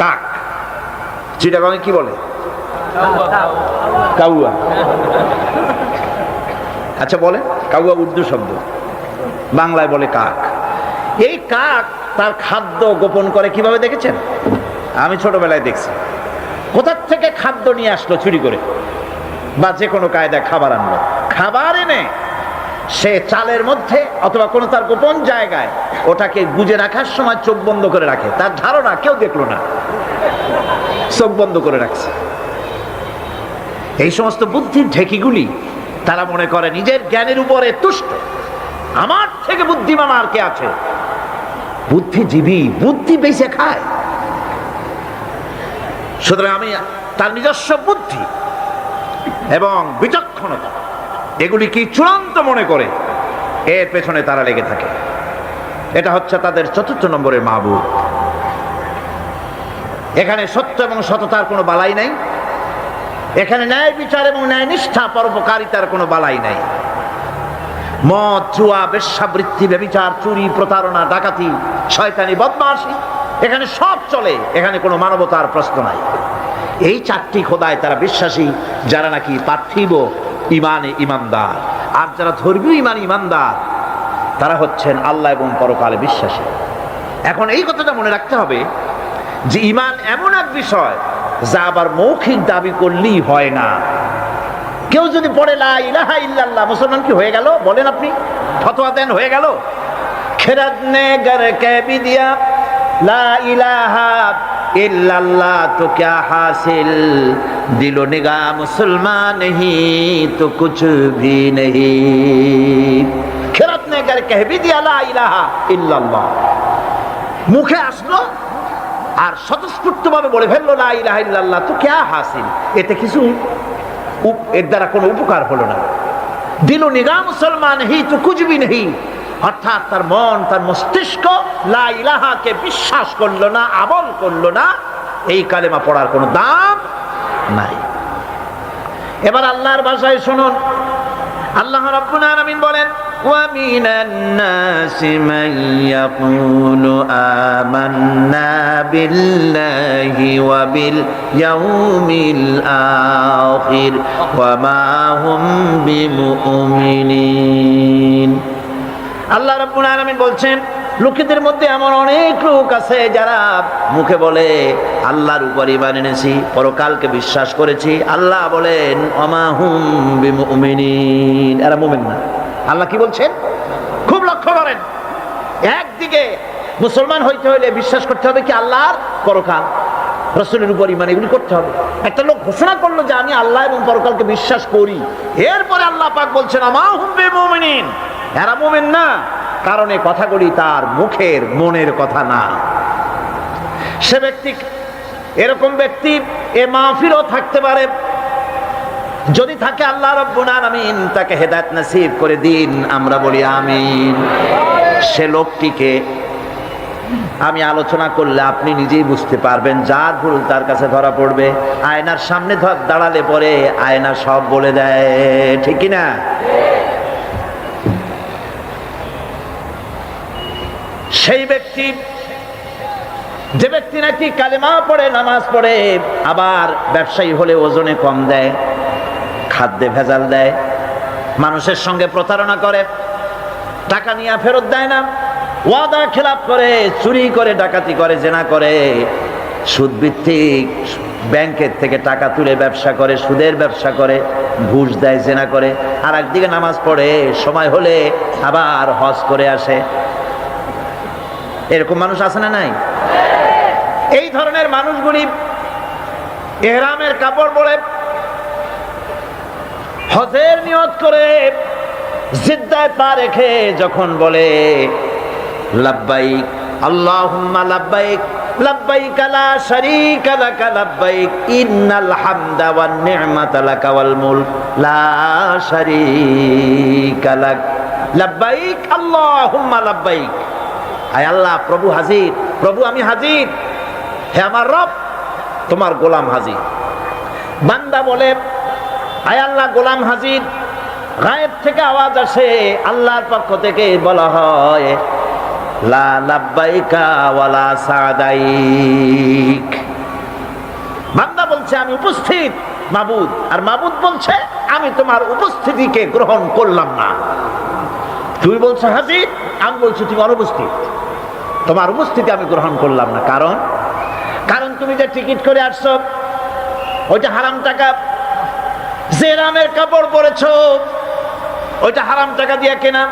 কাক? চিটাগাঙে কি বলে? কাউয়া। আচ্ছা বলে কাউয়া উর্দু শব্দ। বাংলায় বলে কাক। এই কাক তার খাদ্য গোপন করে কীভাবে দেখেছেন? আমি ছোটবেলায় দেখছি। কোথার থেকে খাদ্য নিয়ে আসলো চুরি করে? বা যে কোনো কায়দায় খাবার আনলো। খাবার এনে সে চালের মধ্যে অথবা কোনো তার গোপন জায়গায় ওটাকে গুজে রাখার সময় চোখ বন্ধ করে রাখে। তার ধারণা কেউ দেখল না। চোখ বন্ধ করে রাখছে। এই সমস্ত বুদ্ধির ঢেকিগুলি তারা মনে করে, নিজের জ্ঞানের উপরে তুষ্ট। আমার থেকে বুদ্ধিমান আর কে আছে? বুদ্ধিজীবী, বুদ্ধি বেঁচে খায়। সুতরাং আমি তার নিজস্ব বুদ্ধি এবং বিচক্ষণতা, এগুলি কি চূড়ান্ত মনে করে, এর পেছনে তারা লেগে থাকে। এটা হচ্ছে তাদের চতুর্থ নম্বরের মাহবুব। এখানে সত্য এবং সততার কোনো বালাই নাই। এখানে ন্যায় বিচার এবং ন্যায় নিষ্ঠা, পরোপকারিতার কোনো বালাই নাই। মদ, জুয়া, বেশ্যাবৃত্তি, ব্যবিচার, চুরি, প্রতারণা, ডাকাতি, শয়তানি, বদমাশি, এখানে সব চলে। এখানে কোনো মানবতার প্রশ্ন নাই। এই চারটি খোদায় তারা বিশ্বাসী, যারা নাকি পার্থিব ইমানে ইমানদার। আর যারা ধর্মীয় ইমান ইমানদার তারা হচ্ছেন আল্লাহ এবং পরকালে বিশ্বাসী। এখন এই কথাটা মনে রাখতে হবে যে ইমান এমন এক বিষয় যা আবার মৌখিক দাবি করলেই হয় না। কেউ যদি পড়ে, লা ইলাহা মুসলমান কি হয়ে গেল? বলেন আপনি। ফতোয়া দেন, হয়ে গেল? লা ইলাহা তো হাসিল? মুসলমান তো ভি নেহি। খেরাত নে গর কে বি দিয়া লা ইলাহা ইল্লাল্লাহ। মুখে আসলো আর স্বতঃস্ফূর্তভাবে বলে ফেলল ইল্লাল্লাহ, তো क्या হাসিল? এতে কিছু এর দ্বারা কোনো উপকার হলো না। দিল নিগা মুসলমান হি, তো কুচবি নেই অর্থাৎ তার মন, তার মস্তিষ্ক লা বিশ্বাস করল না, আমল করল না। এই কালেমা পড়ার কোনো দাম নাই। এবার আল্লাহর ভাষায় শুনুন। আল্লাহ রাব্বুল আলামিন বলেন, ওয়া মিনান নাসি মান ইয়াকুলু আমান্না বিল্লাহি ওয়া বিল ইয়াউমিল আখির ওয়া মা হুম বিমুমিনিন. আল্লাহ রাব্বুল আলামিন বলছেন লোকেদের মধ্যে এমন অনেক লোক আছে যারা মুখে বলে, আল্লাহর উপর ইমান এনেছি, পরকালকে বিশ্বাস করেছি। আল্লাহ বলেন এরা মুমিন না। আল্লাহ কি বলছেন? খুব লক্ষ্য করেন। একদিকে মুসলমান হইতে হলে বিশ্বাস করতে হবে কি আল্লাহর পরকাল। রসুলের উপর ইমান এগুলি করতে হবে। একটা লোক ঘোষণা করল যে আমি আল্লাহ এবং পরকালকে বিশ্বাস করি। এরপরে আল্লাহ পাক বলছেন আমাহুম বিমুমিনিন। এরা মুমিন না। কারণ এই কথাগুলি তার মুখের মনের কথা না। সে ব্যক্তি, এরকম ব্যক্তি, এ মাহফিলও থাকতে পারে। যদি থাকে আল্লাহ রব্বুল আলামিন, তাকে হেদায়েত নাসিব করে দিন, আমরা বলি আমিন। সে লোকটিকে আমি আলোচনা করলে আপনি নিজেই বুঝতে পারবেন, যার ভুল তার কাছে ধরা পড়বে। আয়নার সামনে দাঁড়ালে পরে আয়না সব বলে দেয়, ঠিক না সেই ব্যক্তি, যে ব্যক্তি নাকি কালেমা পড়ে, নামাজ পড়ে, আবার ব্যবসায়ী হলে ওজনে কম দেয়, খাদ্যে ভেজাল দেয়, মানুষের সঙ্গে প্রতারণা করে, টাকা নিয়ে ফেরত দেয় না, ওয়াদা খেলাপ করে, চুরি করে, ডাকাতি করে, জেনা করে সুদ ভিত্তিক ব্যাংকের থেকে টাকা তুলে ব্যবসা করে, সুদের ব্যবসা করে, ঘুষ দেয়, জেনা করে আর একদিকে নামাজ পড়ে, সময় হলে আবার হজ করে আসে এরকম মানুষ আছে না নাই? এই ধরনের মানুষগুলি এহরামের কাপড় পরে হজের নিয়ত করে জিদ্দায় পা রেখে যখন বলে, লাব্বাইক, আল্লাহুম্মা লাব্বাইক লাব্বাইক লা আয় আল্লাহ, প্রভু হাজির, প্রভু আমি হাজির। হে আমার রব, তোমার গোলাম হাজির। বান্দা বলে আয় আল্লাহ, গোলাম হাজির। গায়েব থেকে আওয়াজ আসে, আল্লাহর পক্ষ থেকে বলা হয়, লা লাব্বাইকা ওয়ালা সাদাইক। আমি উপস্থিত, মাবুদ। আর মাবুদ বলছে, আমি তোমার উপস্থিতিকে গ্রহণ করলাম না। তুই বলছো, হাজির? আমি বলছি, তুমি অনুপস্থিত। তোমার উপস্থিতি আমি গ্রহণ করলাম না। কারণ? কারণ তুমি যে টিকিট করে আসছো, ওইটা হারাম টাকা। যে রামের কাপড় পরেছ, ওইটা হারাম টাকা দিয়ে কেনা।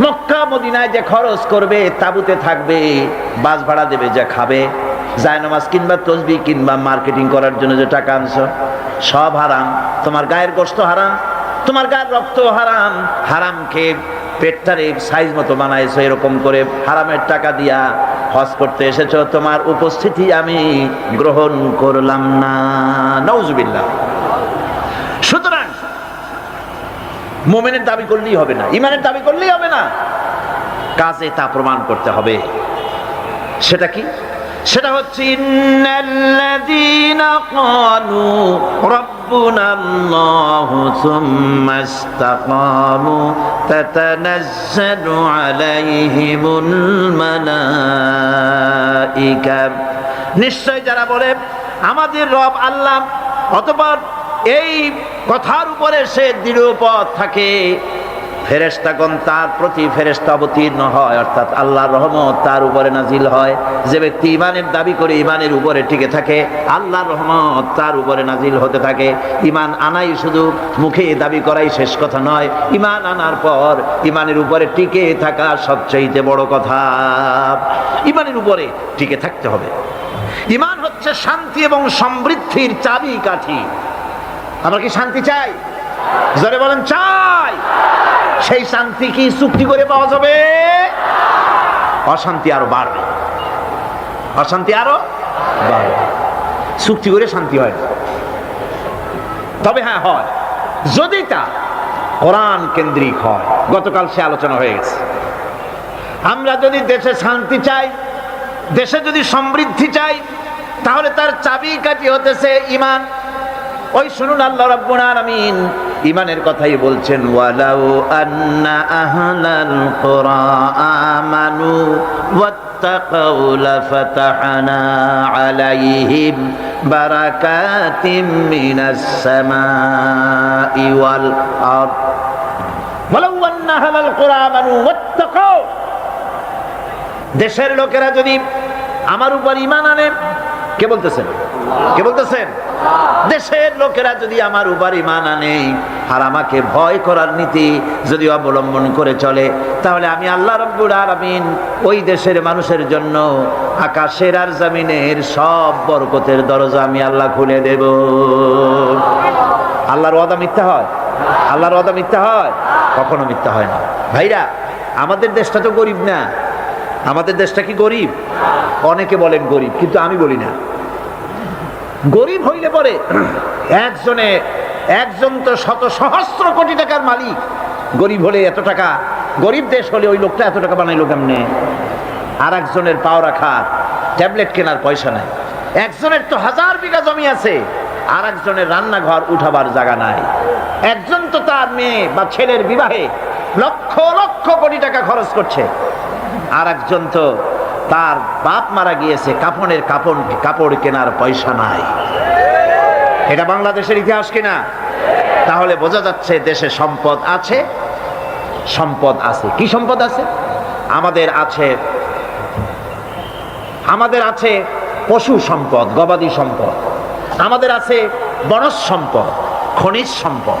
মক্কা, মদিনায় যে খরচ করবে, তাবুতে থাকবে, বাস ভাড়া দেবে, যা খাবে। জায়নামাজ কিনবা, তসবি কিনবা, মার্কেটিং করার জন্য যে টাকা আনছো, সব হারাম। তোমার গায়ের গোস্ত হারাম, তোমার গায়ের রক্ত হারাম। হারাম খেয়ে পেটটারে সাইজ মতো বানাইছো, এরকম করে হারামের টাকা দিয়া হজ করতে এসেছ, তোমার উপস্থিতি আমি গ্রহণ করলাম না। নওজুবিল্লাহ সুতরাং, মোমেনের দাবি করলেই হবে না ইমানের দাবি করলেই হবে না। কাজে তা প্রমাণ করতে হবে। সেটা কি? সেটা হচ্ছে নিশ্চয় যারা বলে আমাদের রব আল্লাহ অতপর এই কথার উপরে সে দৃঢ় পথ থাকে ফেরেস্তাগণ তার প্রতি ফেরেস্তা অবতীর্ণ হয়, অর্থাৎ আল্লাহর রহমত তার উপরে নাজিল হয়। যে ব্যক্তি ইমানের দাবি করে ইমানের উপরে টিকে থাকে, আল্লাহর রহমত তার উপরে নাজিল হতে থাকে। ইমান আনাই শুধু মুখে দাবি করাই শেষ কথা নয় ইমান আনার পর ইমানের উপরে টিকে থাকা সবচেয়ে বড় কথা। ইমানের উপরে টিকে থাকতে হবে। ইমান হচ্ছে শান্তি এবং সমৃদ্ধির চাবি কাঠি আমরা কি শান্তি চাই? জোরে বলেন, চাই! সেই শান্তি কি চুক্তি করে পাওয়া যাবে? অশান্তি আরও বাড়বে। অশান্তি আরও বাড়বে। চুক্তি করে শান্তি হয় তবে হ্যাঁ হয়। যদি তা কোরআন কেন্দ্রিক হয়, গতকাল সে আলোচনা হয়ে গেছে। আমরা যদি দেশে শান্তি চাই, দেশে যদি সমৃদ্ধি চাই, তাহলে তার চাবি কাটি হতেছে ইমান ওই শুনুন আল্লাহ রাব্বুল আলামিন। ইমানের কথাই বলছেন, ওয়ালাউ আন্না আহলাল কুরা আমানু ওয়াত্তাকাউ লাফাতাহনা আলাইহিম বারাকাতিম মিনাস সামাই ওয়াল আরদ। ওয়ালাউ আন্না আহলাল কুরা আমানু ওয়াত্তাকাউ। দেশের লোকেরা যদি আমার উপর ইমান আনে, কে বলতেছেন কে বলতেছেন? দেশের লোকেরা যদি আমার উপর ইমান আনে, আর আমাকে ভয় করার নীতি যদি অবলম্বন করে চলে, তাহলে আমি আল্লাহ রব্বুল আলামিন ওই দেশের মানুষের জন্য আকাশের আর জামিনের সব বরকতের দরজা আমি আল্লাহ খুলে দেব। আল্লাহর ওয়াদা মিথ্যা হয়? আল্লাহর ওয়াদা মিথ্যা হয়? কখনো মিথ্যা হয় না। ভাইরা, আমাদের দেশটা তো গরিব না। আমাদের দেশটা কি গরিব? অনেকে বলেন গরিব, কিন্তু আমি বলি না। গরিব হইলে পরে একজনে, একজন তো শত সহস্র কোটি টাকার মালিক। গরিব হলে এত টাকা, গরিব দেশ হলে ওই লোকটা এত টাকা বানাইলো কেমনে? আর একজনের পাও রাখা, ট্যাবলেট কেনার পয়সা নাই। একজনের তো হাজার বিঘা জমি আছে আর একজনের রান্নাঘর উঠাবার জায়গা নাই। একজন তো তার মেয়ে বা ছেলের বিবাহে লক্ষ লক্ষ কোটি টাকা খরচ করছে। আর একজন তো তার বাপ মারা গিয়েছে কাপনের কাপড় কাপড় কেনার পয়সা নাই। এটা বাংলাদেশের ইতিহাস কিনা? তাহলে বোঝা যাচ্ছে দেশে সম্পদ আছে সম্পদ আছে। কি সম্পদ আছে? আমাদের আছে আমাদের আছে পশু সম্পদ, গবাদি সম্পদ। আমাদের আছে বনজ সম্পদ, খনিজ সম্পদ,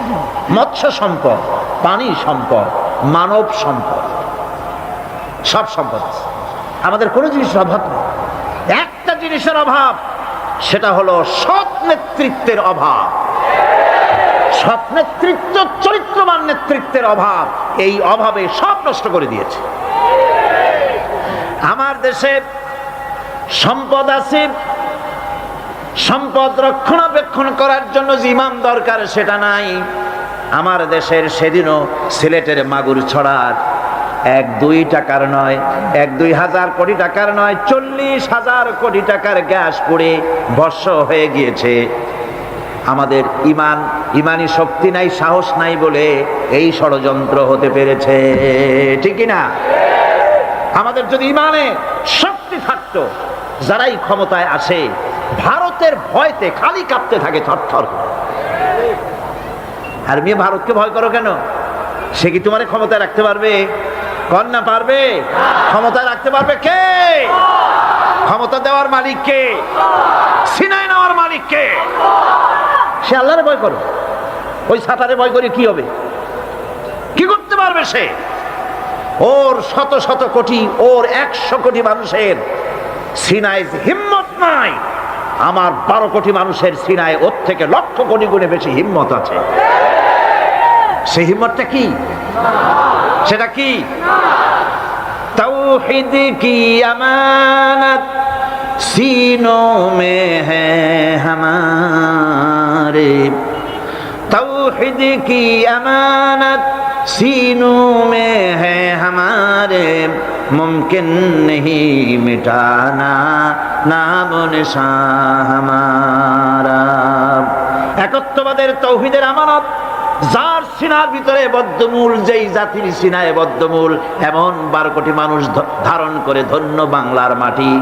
মৎস্য সম্পদ, পানি সম্পদ, মানব সম্পদ। সব সম্পদ আছে। আমাদের কোনো জিনিসের অভাব নেই। একটা জিনিসের অভাব, সেটা হলো সৎ নেতৃত্বের অভাব। সৎ নেতৃত্ব, চরিত্রবান নেতৃত্বের অভাব, এই অভাবে সব নষ্ট করে দিয়েছে। আমার দেশে সম্পদ আছে, সম্পদ রক্ষণাবেক্ষণ করার জন্য যে ইমাম দরকার, সেটা নাই। আমার দেশের সেদিনও সিলেটের মাগুর ছড়ার এক দুই টাকার নয়, এক দুই হাজার কোটি টাকার নয়, চল্লিশ হাজার কোটি টাকার গ্যাস পড়ে বর্ষ হয়ে গিয়েছে। আমাদের ইমান, ইমানি শক্তি নাই, সাহস নাই বলে এই ষড়যন্ত্র হতে পেরেছে। ঠিকই না আমাদের যদি ইমানে শক্তি থাকতো, যারাই ক্ষমতায় আসে, ভারতের ভয়তে খালি কাঁপতে থাকে থরথর আর মেয়ে ভারতকে ভয় করো কেন? সে কি তোমার ক্ষমতায় রাখতে পারবে? কন্যা পারবে? ক্ষমতায় রাখতে পারবে কে? ক্ষমতা দেওয়ার মালিক কে? সিনাই নেওয়ার মালিক কে? সে আল্লাহরে ভয় করো ওই সাঁতারে ভয় করে কি হবে? কি করতে পারবে সে? ওর শত শত কোটি, ওর একশো কোটি মানুষের সিনায় হিম্মত নাই। আমার বারো কোটি মানুষের সিনায় ওর থেকে লক্ষ কোটি গুণে বেশি হিম্মত আছে। সেই হিম্মতটা কি? সেটা কি? তৌহিদ কি আমানত? সিনো মে হমারে। তৌহিদ কি আমানত? সিনো মে হমারে। মুমকিন নহী মিটানা নাম নিশা হমারা। একত্ববাদের তৌহিদের আমানত। যার সিনার ভিতরে বদ্ধমূল, যেই জাতির সিনায় বদ্ধমূল, এমন বারো কোটি মানুষ ধারণ করে ধন্য বাংলার মাটি।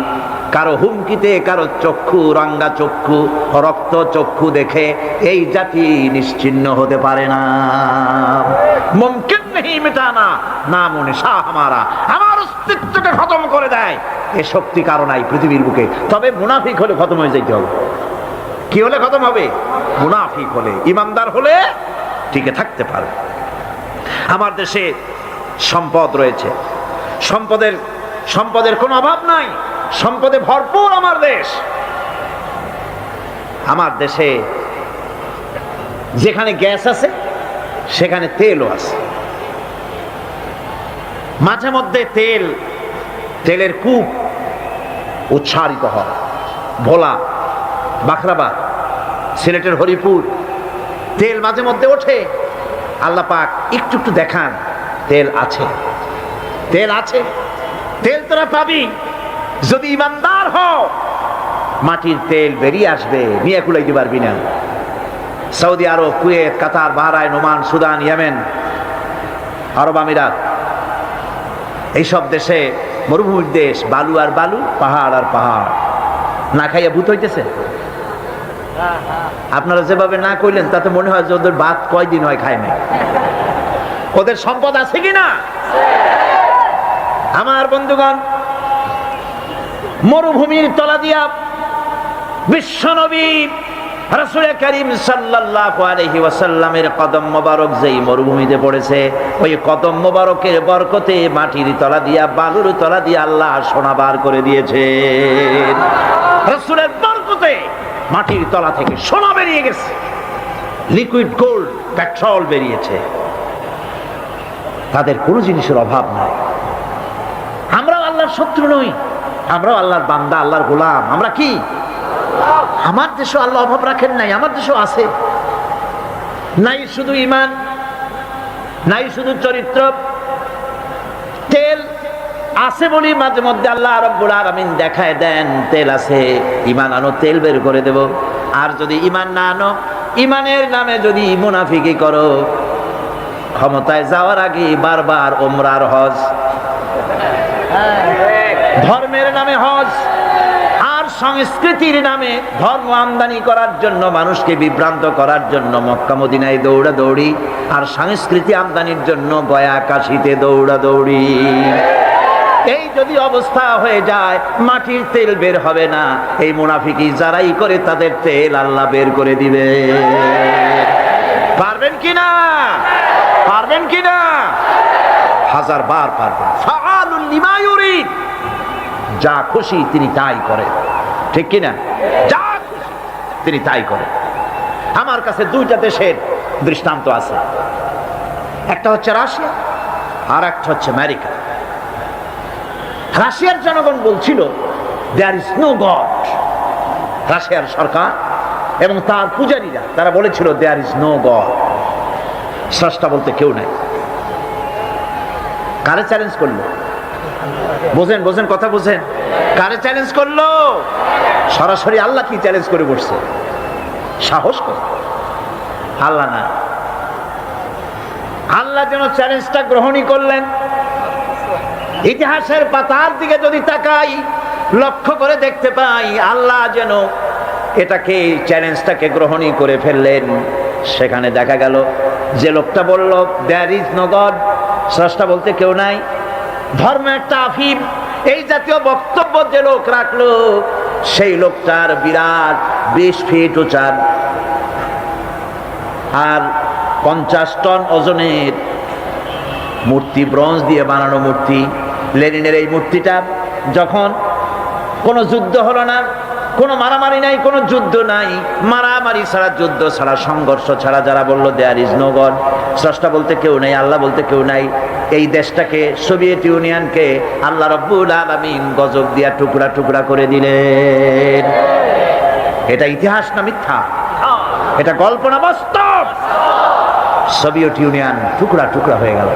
কারও হুমকিতে, কারও চক্ষু, রঙ্গা চক্ষু, রক্ত চক্ষু দেখে এই জাতি নিশ্চিন্ন হতে পারে না। মুমকিন নেই মেটানা মনে শাহ আমারা। আমার অস্তিত্বকে খতম করে দেয়। এ শক্তি কারণ নাই পৃথিবীর বুকে। তবে মুনাফিক হলে খতম হয়ে যাইতে হবে। কি হলে খতম হবে? মুনাফিক হলে। ইমানদার হলে টিকে থাকতে পারবে। আমার দেশে সম্পদ রয়েছে। সম্পদের সম্পদের কোনো অভাব নাই। সম্পদে ভরপুর আমার দেশ। আমার দেশে যেখানে গ্যাস আছে, সেখানে তেলও আছে। মাঝে মধ্যে তেল, তেলের কূপ উচ্ছারিত হয়। ভোলা, বাখরাবাদ, সিলেটের হরিপুর তেল মাঝে মধ্যে ওঠে। আল্লাহ পাক একটু একটু দেখান, তেল আছে। তেল আছে। তেল তোরা পাবি। যদি ইমানদার হও, মাটির তেল বেরিয়ে আসবে, নিয়ে কুলাইতে পারবি না। Saudi Arabia, Kuwait, Qatar, Bahrain, Oman, Sudan, Yemen, Arab Emirates, এইসব দেশে মরুভূমির দেশ, বালু আর বালু, পাহাড় আর পাহাড়। না খাইয়া ভূত হইতেছে? আপনারা যেভাবে না কইলেন, তাতে মনে হয় যে ওদের বাদ কয়দিন হয় খায় না ওদের সম্পদ আছে কি না? আমার বন্ধুগণ, মরুভূমির তলা দিয়া বিশ্বনবী রাসূল কদম মোবারক যেই মরুভূমিতে পড়েছে, ওই কদম মোবারকের বরকতে তলা দিয়া, বালুর তলা দিয়া আল্লাহ সোনা বার করে দিয়েছে রাসূলের বরকতে মাটির তলা থেকে সোনা বেরিয়ে গেছে। লিকুইড গোল্ড পেট্রোল বেরিয়েছে। তাদের কোনো জিনিসের অভাব নাই। আমরাও আল্লাহর শত্রু নই। আমরাও আল্লাহর বান্দা, আল্লাহর গোলাম। আমরা কি? আমার দেশও আল্লাহ অভাব রাখেন নাই, আমার দেশও আছে। নাই শুধু ইমান, নাই শুধু চরিত্র, তেল আছে বলি মাঝে মধ্যে আল্লাহ রব্বুল আলামিন দেখায় দেন, তেল আছে ইমান আনো, তেল বের করে দেব। আর যদি ইমান না আনো ইমানের নামে যদি মুনাফিকি করো, ক্ষমতায় যাওয়ার আগে বারবার ওমরার হজ। ধর্মের নামে হজ, আর সংস্কৃতির নামে ধর্ম আমদানি করার জন্য, মানুষকে বিভ্রান্ত করার জন্য মক্কা মদিনায় দৌড়া দৌড়ি, আর সংস্কৃতি আমদানির জন্য গয়া কাশিতে দৌড়া দৌড়ি। এই যদি অবস্থা হয়ে যায়, মাটির তেল বের হবে না। এই মুনাফিকি যারাই করে তাদের তেল আল্লাহ বের করে দিবে। পারবেন কি না? পারবেন কি না? হাজার বার পারবেন। যা খুশি তিনি তাই করেন। ঠিক কি না যা তিনি তাই করেন। আমার কাছে দুইটা দেশের দৃষ্টান্ত আছে। একটা হচ্ছে রাশিয়া, আর একটা হচ্ছে আমেরিকা। রাশিয়ার জনগণ বলছিল দেয়ার ইজ নো গড রাশিয়ার সরকার এবং তার পূজারীরা, তারা বলেছিল দেয়ার ইজ নো গড স্রষ্টা বলতে কেউ নাই। কারে চ্যালেঞ্জ করল? বোঝেন বোঝেন, কথা বোঝেন। কারে চ্যালেঞ্জ করল? সরাসরি আল্লাহ কি চ্যালেঞ্জ করে বসছে? সাহস করে। আল্লাহ না। আল্লাহ যেন চ্যালেঞ্জটা গ্রহণই করলেন। ইতিহাসের পাতার দিকে যদি তাকাই, লক্ষ্য করে দেখতে পাই, আল্লাহ যেন এটাকে চ্যালেঞ্জটাকে গ্রহণই করে ফেললেন। সেখানে দেখা গেল যে লোকটা বলল দ্যার ইজ নো গড স্রষ্টা বলতে কেউ নাই। ধর্ম একটা আফিম। এই জাতীয় বক্তব্য যে লোক রাখল, সেই লোকটার বিরাট বিশ ফিট উচার আর পঞ্চাশ টন ওজনের মূর্তি, ব্রোঞ্জ দিয়ে বানানো মূর্তি। লেনিনের এই মূর্তিটা যখন কোনো যুদ্ধ হলো না, কোনো মারামারি নাই, কোনো যুদ্ধ নাই, মারামারি ছাড়া যুদ্ধ, ছাড়া সংঘর্ষ ছাড়া যারা বলল দেয়ার ইজ নো গড স্রষ্টা বলতে কেউ নাই, আল্লাহ বলতে কেউ নাই। এই দেশটাকে, সোভিয়েত ইউনিয়নকে আল্লাহ রব্বুল আলমিন গজব দিয়া টুকরা টুকরা করে দিলেন। এটা ইতিহাস না মিথ্যা? এটা কল্পনা বাস্তব। সোভিয়েত ইউনিয়ন টুকরা টুকরা হয়ে গেল।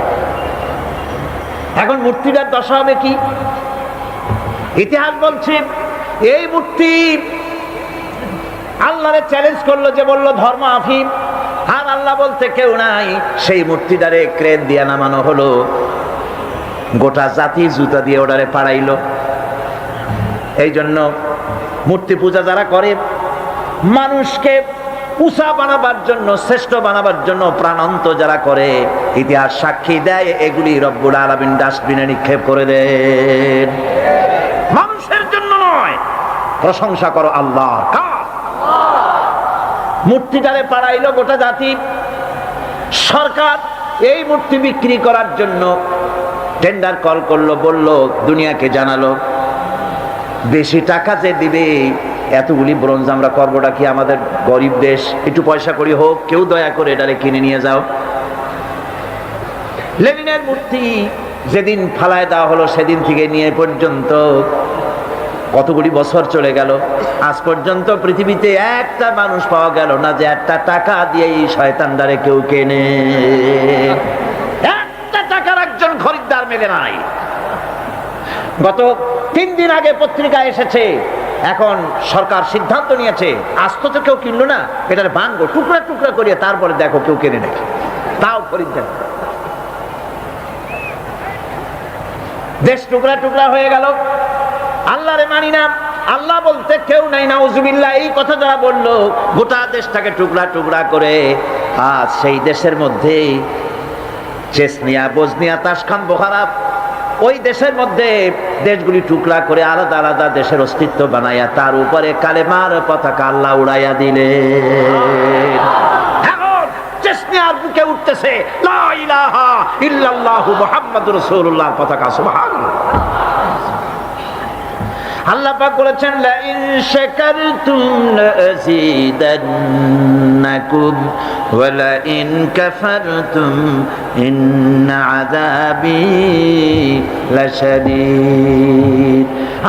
এখন মূর্তিটার দশা হবে কি? ইতিহাস বলছে, এই মূর্তি আল্লাহরে চ্যালেঞ্জ করল যে বলল, ধর্ম আফিম। আর আল্লাহ বলতে কেউ নাই। সেই মূর্তিটারে ক্রেন দিয়া নামানো হলো। গোটা জাতি জুতা দিয়ে ওটারে পাড়াইলো। এই জন্য মূর্তি পূজা যারা করে, মানুষকে উষা বানাবার জন্য, শ্রেষ্ঠ বানাবার জন্য প্রাণান্ত যারা করে, ইতিহাস সাক্ষী দেয়, এগুলি রব্বুল আলমিন ডাস্টবিনে নিক্ষেপ করে দেন। মানুষের জন্য নয়, প্রশংসা করো আল্লাহ। মূর্তিটারে পাড়াইলো গোটা জাতি। সরকার এই মূর্তি বিক্রি করার জন্য টেন্ডার কল করল, বলল, দুনিয়াকে জানালো, বেশি টাকা যে দিবে এতগুলি ব্রোঞ্জ আমরা করবোটা কি আমাদের গরিব দেশ? একটু পয়সা করি হোক, কেউ দয়া করে এটারে কিনে নিয়ে যাও। লেনিনের মূর্তি যেদিন ফালায় দেওয়া হলো, সেদিন থেকে নিয়ে পর্যন্ত কতগুলি বছর চলে গেল। আজ পর্যন্ত পৃথিবীতে একটা মানুষ পাওয়া গেল না যে একটা টাকা দিয়ে এই শয়তানদারে কেউ কেনে। একটা টাকার একজন খরিদ্দার মেলে নাই। গত তিন দিন আগে পত্রিকা এসেছে এখন সরকার সিদ্ধান্ত নিয়েছে, আস্ত তো কেউ কিনলো না, এটার ভাঙ্গো, টুকরা টুকরা করিয়ে তারপরে দেখো কেউ কেনে নাকি। তাও খরিদ্দার দেশ টুকরা টুকরা হয়ে গেল। আল্লাহরে মানি না, আল্লাহ বলতে কেউ নাই না উজুবিল্লা এই কথা যারা বলল, গোটা দেশটাকে টুকরা টুকরা করে, আজ সেই দেশের মধ্যে চেসনিয়া বজনিয়া তাসখান বোহারা ওই দেশের মধ্যে দেশগুলি টুকরা করে আলাদা আলাদা দেশের অস্তিত্ব বানাইয়া তার উপরে কালেমার পতাকা আল্লাহ উড়াইয়া দিলে উঠতেছে, লা ইলাহা পতাকা, সুবহানাল্লাহ। আল্লাহ পাক লা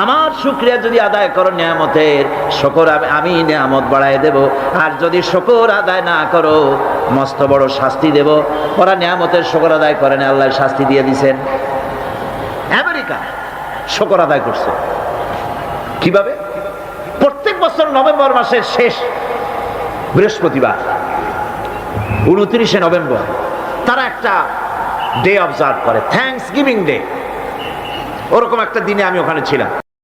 আমার শুকরিয়া যদি আদায় করো নিয়ামতের, শকর আমি নিয়ামত বাড়ায় দেব। আর যদি শকর আদায় না করো, মস্ত বড় শাস্তি দেব। ওরা নিয়ামতের শকর আদায় করেন আল্লাহ শাস্তি দিয়ে দিছেন। আমেরিকা শুকর আদায় করছে। কীভাবে? প্রত্যেক বছর নভেম্বর মাসের শেষ বৃহস্পতিবার, উনত্রিশে নভেম্বর, তারা একটা ডে অবজার্ভ করে থ্যাংকস গিভিং ডে ওরকম একটা দিনে আমি ওখানে ছিলাম।